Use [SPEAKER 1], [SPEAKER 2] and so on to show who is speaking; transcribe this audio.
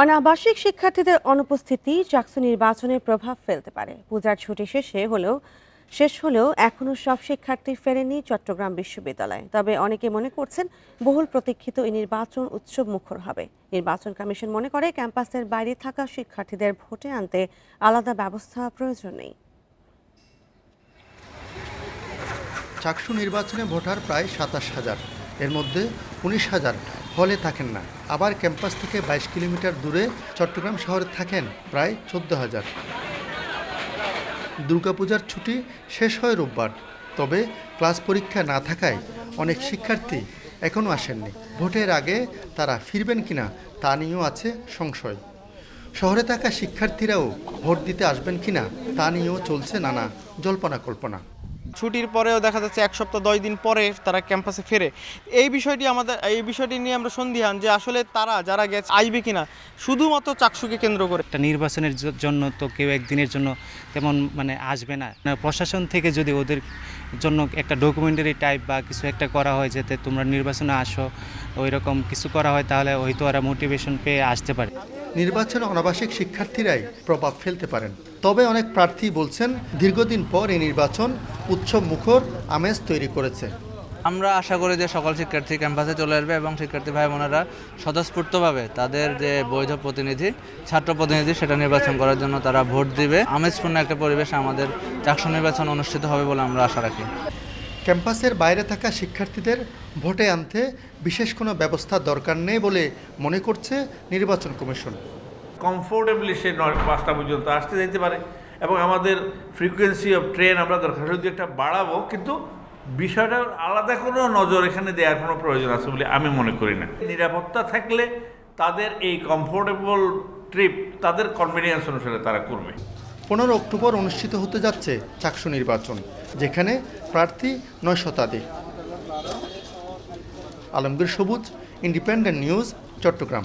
[SPEAKER 1] অনাবাসিক শিক্ষার্থীদের অনুপস্থিতি চাকসু নির্বাচনে প্রভাব ফেলতে পারে। পূজার ছুটি শেষে হলেও, শেষ হলেও এখনও সব শিক্ষার্থী ফেরেনি চট্টগ্রাম বিশ্ববিদ্যালয়ে। তবে অনেকে মনে করছেন বহুল প্রতীক্ষিত এই নির্বাচন উৎসব মুখর হবে। নির্বাচন কমিশন মনে করে ক্যাম্পাসের বাইরে থাকা শিক্ষার্থীদের ভোটে আনতে আলাদা ব্যবস্থা প্রয়োজন নেই।
[SPEAKER 2] চাকসু নির্বাচনে ভোটার প্রায় সাতাশ হাজার। এর মধ্যে উনিশ হাজার হলে থাকেন না। আবার ক্যাম্পাস থেকে বাইশ কিলোমিটার দূরে চট্টগ্রাম শহরে থাকেন প্রায় চোদ্দ হাজার। দুর্গাপূজার ছুটি শেষ হয় রোববার। তবে ক্লাস পরীক্ষা না থাকায় অনেক শিক্ষার্থী এখনও আসেননি। ভোটের আগে তারা ফিরবেন কিনা তা নিয়েও আছে সংশয়। শহরে থাকা শিক্ষার্থীরাও ভোট দিতে আসবেন কিনা তা নিয়েও চলছে নানা জল্পনা কল্পনা।
[SPEAKER 3] ছুটির পরেও দেখা যাচ্ছে এক সপ্তাহ দশ দিন পরে তারা ক্যাম্পাসে ফেরে। এই বিষয়টি আমাদের এই বিষয়টি নিয়ে আমরা সন্ধিহান যে আসলে তারা যারা গেছে আসবে কিনা শুধুমাত্র চাকসুকে কেন্দ্র করে।
[SPEAKER 4] একটা নির্বাচনের জন্য তো কেউ একদিনের জন্য তেমন মানে আসবে না। না, প্রশাসন থেকে যদি ওদের জন্য একটা ডকুমেন্টারি টাইপ বা কিছু একটা করা হয় যাতে তোমরা নির্বাচনে আসো ওই রকম কিছু করা হয় তাহলে হয়তো ওরা মোটিভেশন পেয়ে আসতে পারে।
[SPEAKER 2] নির্বাচনে অনাবাসিক শিক্ষার্থীরাই প্রভাব ফেলতে পারেন। তবে অনেক প্রার্থী বলছেন দীর্ঘদিন পর এই নির্বাচন উৎসব মুখর আমেজ তৈরি করেছে।
[SPEAKER 5] আমরা আশা করি যে সকল শিক্ষার্থী ক্যাম্পাসে চলে আসবে এবং শিক্ষার্থী ভাই বোনেরা স্বতঃস্ফূর্তভাবে তাদের যে বৈধ প্রতিনিধি ছাত্র প্রতিনিধি সেটা নির্বাচন করার জন্য তারা ভোট দিবে। আমেজপূর্ণ একটা পরিবেশে আমাদের চাকসু নির্বাচন অনুষ্ঠিত হবে বলে আমরা আশা রাখি।
[SPEAKER 2] ক্যাম্পাসের বাইরে থাকা শিক্ষার্থীদের ভোটে আনতে বিশেষ কোনো ব্যবস্থা দরকার নেই বলে মনে করছে নির্বাচন কমিশন।
[SPEAKER 6] কমফোর্টেবলি সে নয় পাঁচটা পর্যন্ত আসতে যেতে পারে। এবং আমাদের ফ্রিকোয়েন্সি অফ ট্রেন আমরা দরকার যদি একটা বাড়াবো, কিন্তু বিষয়টার আলাদা কোনো নজর এখানে দেওয়ার কোনো প্রয়োজন আছে বলে আমি মনে করি না। নিরাপত্তা থাকলে তাদের এই কমফোর্টেবল ট্রিপ তাদের কনভিনিয়েন্স অনুসারে তারা করবে।
[SPEAKER 2] পনেরো অক্টোবর অনুষ্ঠিত হতে যাচ্ছে চাকসু নির্বাচন, যেখানে প্রার্থী নয় শতাধিক। আলমগীর সবুজ ইন্ডিপেন্ডেন্ট নিউজ চট্টগ্রাম।